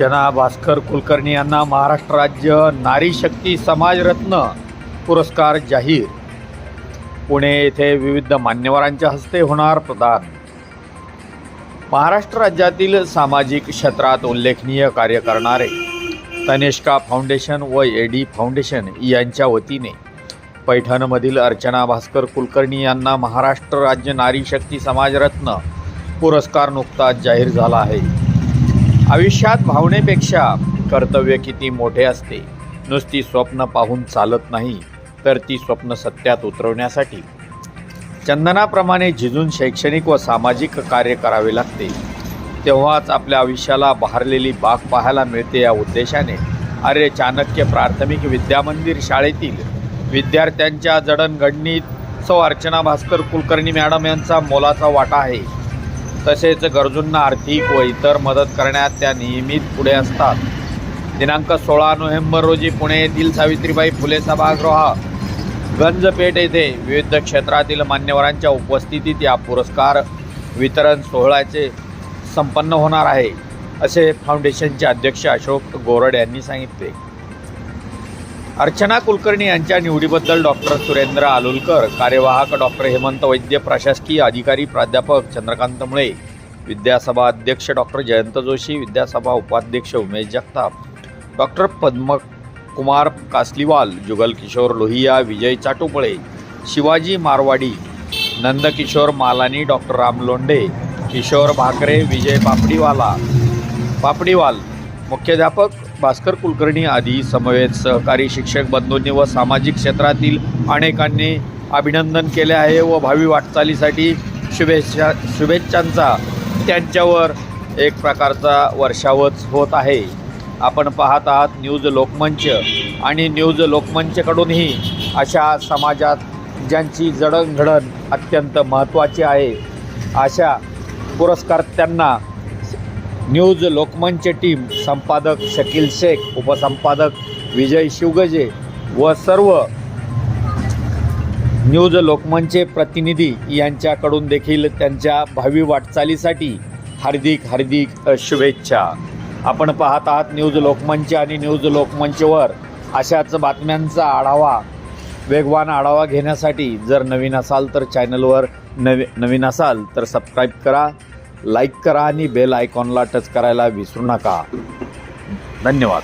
अर्चना भास्कर कुलकर्णी यांना महाराष्ट्र राज्य नारी शक्ती समाजरत्न पुरस्कार जाहीर. पुणे येथे विविध मान्यवरांच्या हस्ते होणार प्रदान. महाराष्ट्र राज्यातील सामाजिक क्षेत्रात उल्लेखनीय कार्य करणारे तनिष्का फाउंडेशन व एडी फाउंडेशन यांच्या वतीने पैठणमधील अर्चना भास्कर कुलकर्णी यांना महाराष्ट्र राज्य नारी शक्ती समाजरत्न पुरस्कार नुकताच जाहीर झाला आहे. आयुष्यात भावनेपेक्षा कर्तव्य किती मोठे असते? नुसती स्वप्न पाहून चालत नाही तर ती स्वप्न सत्यात उतरवण्यासाठी. चंदनाप्रमाणे झिजून शैक्षणिक व सामाजिक कार्य करावे लागते. तेव्हाच आपल्या आयुष्याला बहारलेली बाग पाहायला मिळते या उद्देशाने. आर्य चाणक्य प्राथमिक विद्यामंदिर शाळेतील विद्यार्थ्यांच्या जडणघडणीत सौ अर्चना भास्कर कुलकर्णी मॅडम यांचा मोलाचा वाटा आहे. तसेच गरजूंना आर्थिक व इतर मदत करण्यात त्या नियमित पुढे असतात. दिनांक सोळा नोव्हेंबर रोजी पुणे येथील सावित्रीबाई फुले सभागृह गंजपेठ येथे विविध क्षेत्रातील मान्यवरांच्या उपस्थितीत या पुरस्कार वितरण सोहळ्याचे संपन्न होणार आहे असे फाउंडेशनचे अध्यक्ष अशोक गोरड यांनी सांगितले. अर्चना कुलकर्णी यांच्या निवडीबद्दल डॉक्टर सुरेंद्र आलुलकर कार्यवाहक डॉक्टर हेमंत वैद्य प्रशासकीय अधिकारी प्राध्यापक चंद्रकांत मुळे विद्यासभा अध्यक्ष डॉक्टर जयंत जोशी विद्यासभा उपाध्यक्ष उमेश जगताप डॉक्टर पद्मकुमार कासलीवाल जुगल किशोर लोहिया विजय चाटुपळे शिवाजी मारवाडी नंदकिशोर मालानी डॉक्टर राम लोंढे किशोर भाकरे विजय पापडीवाला पापडीवाल मुख्याध्यापक भास्कर कुलकर्णी आदी समवेत सहकारी शिक्षक बंधूंनी व सामाजिक क्षेत्रातील अनेकांनी अभिनंदन केले आहे व भावी वाटचालीसाठी शुभेच्छा शुभेच्छांचा त्यांच्यावर एक प्रकारचा वर्षावच होत आहे. आपण पाहत आहात न्यूज लोकमंच आणि न्यूज लोकमंचकडूनही अशा समाजात ज्यांची जडणघडण अत्यंत महत्त्वाची आहे अशा पुरस्कार त्यांना न्यूज लोकमंच टीम संपादक शकील शेख उपसंपादक विजय शिवगजे व सर्व न्यूज लोकमंचचे प्रतिनिधी यांच्याकडून देखील त्यांच्या भावी वाटचालीसाठी हार्दिक हार्दिक शुभेच्छा. आपण पाहत आहात न्यूज लोकमंच आणि न्यूज लोकमंचवर अशाच बातम्यांचा आढावा. वेगवान आढावा घेण्यासाठी जर नवीन असाल तर चॅनलवर नवी नवीन असाल तर सबस्क्राईब करा. लाईक करा आणि बेल आयकॉनला टच करायला विसरू नका. धन्यवाद.